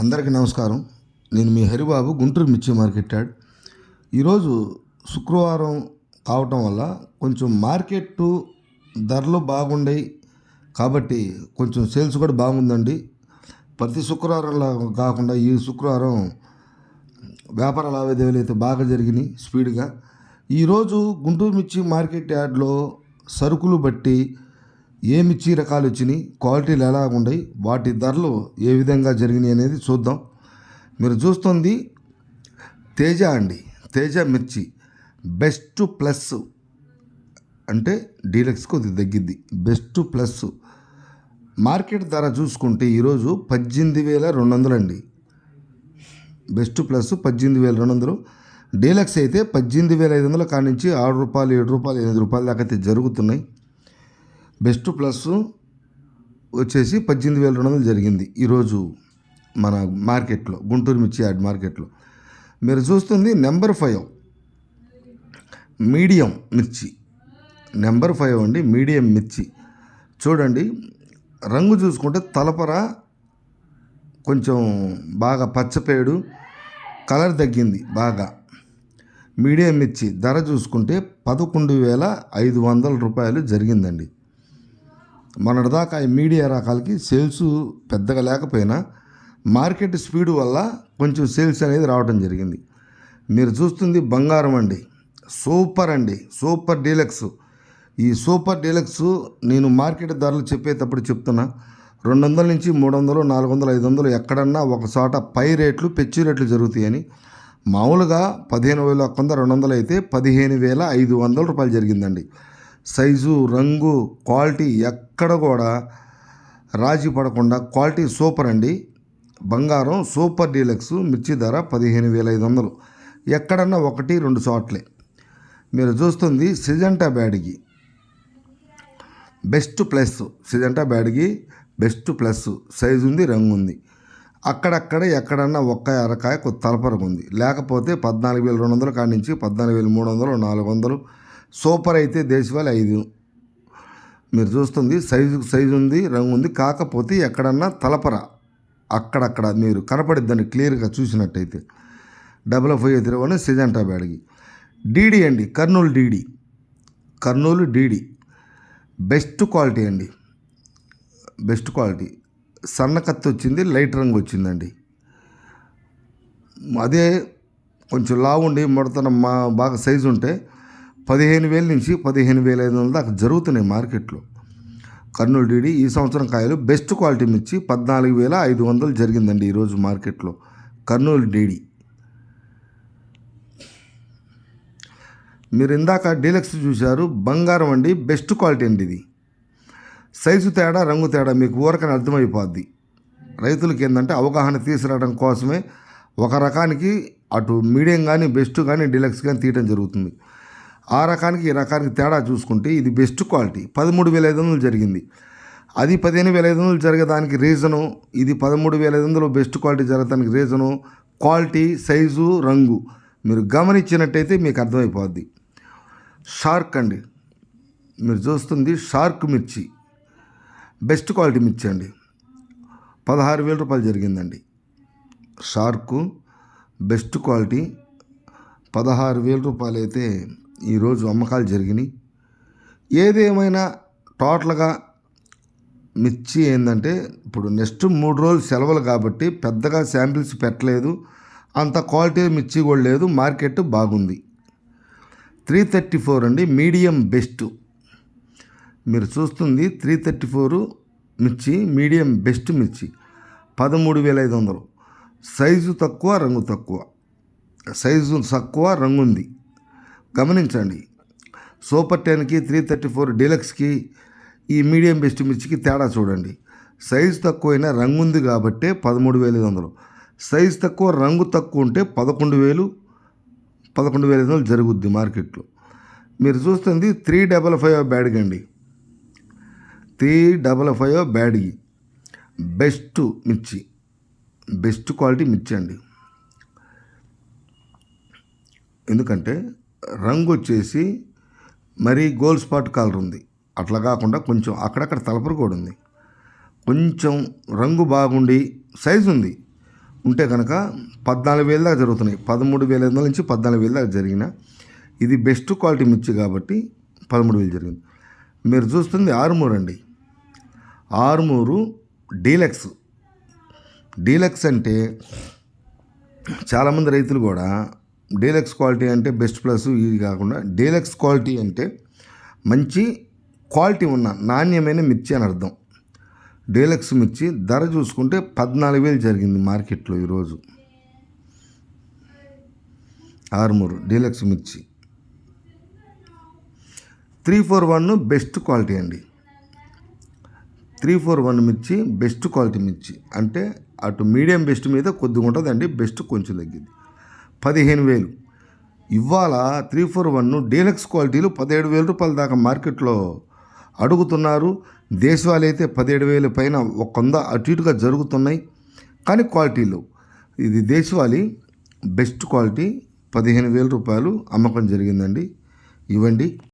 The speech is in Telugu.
అందరికీ నమస్కారం. నేను మీ హరిబాబు గుంటూరు మిర్చి మార్కెట్ యార్డ్ ఈరోజు శుక్రవారం కావటం వల్ల కొంచెం మార్కెట్ ధరలు బాగుండాయి కాబట్టి కొంచెం సేల్స్ కూడా బాగుందండి. ప్రతి శుక్రవారంలా కాకుండా ఈ శుక్రవారం వ్యాపార లావాదేవీలు అయితే బాగా జరిగినాయి స్పీడ్గా. ఈరోజు గుంటూరు మిర్చి మార్కెట్ యార్డ్లో సరుకులు బట్టి ఏమి మిర్చి రకాలు వచ్చినాయి? క్వాలిటీలు ఎలా ఉన్నాయి వాటి ధరలు ఏ విధంగా జరిగినాయి అనేది చూద్దాం. మీరు చూస్తుంది తేజ అండి. తేజ మిర్చి. బెస్ట్ ప్లస్ అంటే డీలక్స్ కొద్ది తగ్గిద్ది. Best plus. మార్కెట్ ధర చూసుకుంటే ఈరోజు పద్దెనిమిది వేల రెండు వందలు అండి. బెస్ట్ ప్లస్ పద్దెనిమిది వేల రెండు వందలు. డీలక్స్ అయితే పద్దెనిమిది వేల ఐదు వందల కానించి నుంచి ఆరు రూపాయలు ఏడు రూపాయలు ఎనిమిది రూపాయల దాకా అయితే జరుగుతున్నాయి. బెస్ట్ ప్లస్ వచ్చేసి పద్దెనిమిది వేల రెండు వందలు జరిగింది ఈరోజు మన మార్కెట్లో గుంటూరు మిర్చి యాడ్ మార్కెట్లో. మీరు చూస్తుంది నెంబర్ ఫైవ్ మీడియం మిర్చి. నెంబర్ ఫైవ్ అండి మీడియం మిర్చి. చూడండి రంగు చూసుకుంటే తలపర కొంచెం బాగా పచ్చపేడు కలర్ తగ్గింది బాగా. మీడియం మిర్చి ధర చూసుకుంటే పదకొండు వేల ఐదు వందల రూపాయలు జరిగిందండి. మొన్నటిదాకా ఈ మీడియా రకాలకి సేల్స్ పెద్దగా లేకపోయినా మార్కెట్ స్పీడ్ వల్ల కొంచెం సేల్స్ అనేది రావడం జరిగింది. మీరు చూస్తుంది బంగారం అండి. సూపర్ అండి. Super deluxe. ఈ సూపర్ డీలక్స్ నేను మార్కెట్ ధరలు చెప్పేటప్పుడు చెప్తున్నా. రెండు వందల నుంచి మూడు వందలు నాలుగు వందలు ఐదు వందలు ఎక్కడన్నా ఒక చోట పై రేట్లు పెచ్చు రేట్లు జరుగుతాయని. మామూలుగా పదిహేను వేల ఒక్క వంద రెండు వందలు అయితే పదిహేను వేల ఐదు వందల రూపాయలు జరిగిందండి. సైజు రంగు క్వాలిటీ ఎక్కడ కూడా రాజీ పడకుండా క్వాలిటీ సూపర్ అండి. బంగారం సూపర్ డీలక్స్ మిర్చి ధర పదిహేను వేల ఐదు వందలు. ఎక్కడన్నా ఒకటి రెండు చోట్లే మీరు చూస్తుంది Syngenta Byadgi best plus Syngenta Byadgi best plus. Size ఉంది రంగు ఉంది. అక్కడక్కడ ఎక్కడన్నా ఒక్క అరకాయ తలపరకు ఉంది. లేకపోతే పద్నాలుగు వేల రెండు వందల కాడి నుంచి పద్నాలుగు వేల మూడు వందలు నాలుగు వందలు సూపర్ అయితే దేశవాళి ఐదు. మీరు చూస్తుంది సైజు సైజు ఉంది రంగు ఉంది కాకపోతే ఎక్కడన్నా తలపర అక్కడక్కడ మీరు కనపడిద్దండి క్లియర్గా చూసినట్టయితే. డబల్ ఫైవ్ తిరగని సిజంటా బ్యాడ్కి డీడీ అండి Kurnool DD. Kurnool DD. Best quality అండి. Best quality. సన్న కత్తి వచ్చింది లైట్ రంగు వచ్చిందండి. అదే కొంచెం లావు ఉండి ముడతన మా బాగా సైజు ఉంటే పదిహేను వేల నుంచి పదిహేను వేల ఐదు వందల దాకా జరుగుతున్నాయి మార్కెట్లో. కర్నూలు డీడీ ఈ సంవత్సరం కాయలు బెస్ట్ క్వాలిటీ మిర్చి పద్నాలుగు వేల ఐదు వందలు జరిగిందండి ఈరోజు మార్కెట్లో. కర్నూలు డీడీ మీరు ఇందాక డీలక్స్ చూశారు బంగారం అండి బెస్ట్ క్వాలిటీ అండి ఇది. సైజు తేడా రంగు తేడా మీకు ఊరకని అర్థమైపోద్ది. రైతులకి ఏంటంటే అవగాహన తీసుకురావడం కోసమే ఒక రకానికి అటు మీడియం కానీ బెస్ట్ కానీ డీలక్స్ కానీ తీయడం జరుగుతుంది. ఆ రకానికి ఈ రకానికి తేడా చూసుకుంటే ఇది బెస్ట్ క్వాలిటీ. పదమూడు వేల ఐదు వందలు జరిగింది. అది పదిహేను వేల ఐదు వందలు జరగడానికి రీజను ఇది పదమూడు వేల ఐదు వందలు బెస్ట్ క్వాలిటీ జరగడానికి రీజను క్వాలిటీ సైజు రంగు. మీరు గమనించినట్టయితే మీకు అర్థమైపోద్ది. షార్క్ అండి. మీరు చూస్తుంది షార్క్ మిర్చి. బెస్ట్ క్వాలిటీ మిర్చి అండి. పదహారు వేల రూపాయలు జరిగిందండి. Shark best quality. పదహారు వేల రూపాయలు అయితే ఈరోజు అమ్మకాలు జరిగినాయి. ఏదేమైనా టోటల్గా మిర్చి ఏంటంటే ఇప్పుడు నెక్స్ట్ మూడు రోజులు సెలవులు కాబట్టి పెద్దగా శాంపిల్స్ పెట్టలేదు. అంత క్వాలిటీ మిర్చి కూడా లేదు. మార్కెట్ బాగుంది. త్రీ థర్టీ ఫోర్ అండి మీడియం బెస్ట్. మీరు చూస్తుంది త్రీ థర్టీ ఫోర్ మిర్చి మీడియం బెస్ట్ మిర్చి. పదమూడు వేల ఐదు వందలు. సైజు తక్కువ రంగు తక్కువ. సైజు తక్కువ రంగు ఉంది. గమనించండి. సూపర్ టెన్కి త్రీ థర్టీ ఫోర్ డీలక్స్కి ఈ మీడియం బెస్ట్ మిర్చికి తేడా చూడండి. సైజు తక్కువైనా రంగు ఉంది కాబట్టే పదమూడు వేల ఐదు వందలు. సైజు తక్కువ రంగు తక్కువ ఉంటే పదకొండు వేలు పదకొండు వేల ఐదు వందలు జరుగుద్ది మార్కెట్లో. మీరు చూస్తుంది త్రీ డబల్ ఫైవ్ బ్యాడ్ అండి three double five Byadgi best మిర్చి. బెస్ట్ క్వాలిటీ మిర్చి అండి ఎందుకంటే రంగు వచ్చేసి మరీ గోల్డ్ స్పాట్ కలర్ ఉంది. అట్లా కాకుండా కొంచెం అక్కడక్కడ తలపరు కూడా ఉంది. కొంచెం రంగు బాగుండి సైజు ఉంది. ఉంటే కనుక పద్నాలుగు వేల దాకా జరుగుతున్నాయి. పదమూడు వేల ఐదు వందల నుంచి పద్నాలుగు వేల దాకా జరిగిన ఇది బెస్ట్ క్వాలిటీ మిర్చి కాబట్టి పదమూడు వేలు జరిగింది. మీరు చూస్తుంది ఆరుమూరు అండి. ఆరుమూరు డీలక్స్. డీలక్స్ అంటే చాలామంది రైతులు కూడా డీలక్స్ క్వాలిటీ అంటే బెస్ట్ ప్లస్ ఇది కాకుండా డీలక్స్ క్వాలిటీ అంటే మంచి క్వాలిటీ ఉన్న నాణ్యమైన మిర్చి అని అర్థం. డీలక్స్ మిర్చి ధర చూసుకుంటే పద్నాలుగు వేలు జరిగింది మార్కెట్లో ఈరోజు. ఆరుమూరు డీలక్స్ మిర్చి. Three four one best quality అండి. త్రీ ఫోర్ వన్ మిర్చి బెస్ట్ క్వాలిటీ మిర్చి. అంటే అటు మీడియం బెస్ట్ మీద కొద్దిగా ఉంటుందండి బెస్ట్ కొంచెం తగ్గింది. పదిహేను వేలు. ఇవాళ త్రీ ఫోర్ వన్ డీలక్స్ క్వాలిటీలు పదిహేడు వేల రూపాయల దాకా మార్కెట్లో అడుగుతున్నారు. దేశవాళీ అయితే పదిహేడు వేల పైన ఒక వంద అటు ఇటుగా జరుగుతున్నాయి. కానీ క్వాలిటీలు ఇది దేశవాళీ బెస్ట్ క్వాలిటీ పదిహేను వేల రూపాయలు అమ్మకం జరిగిందండి. ఇవ్వండి.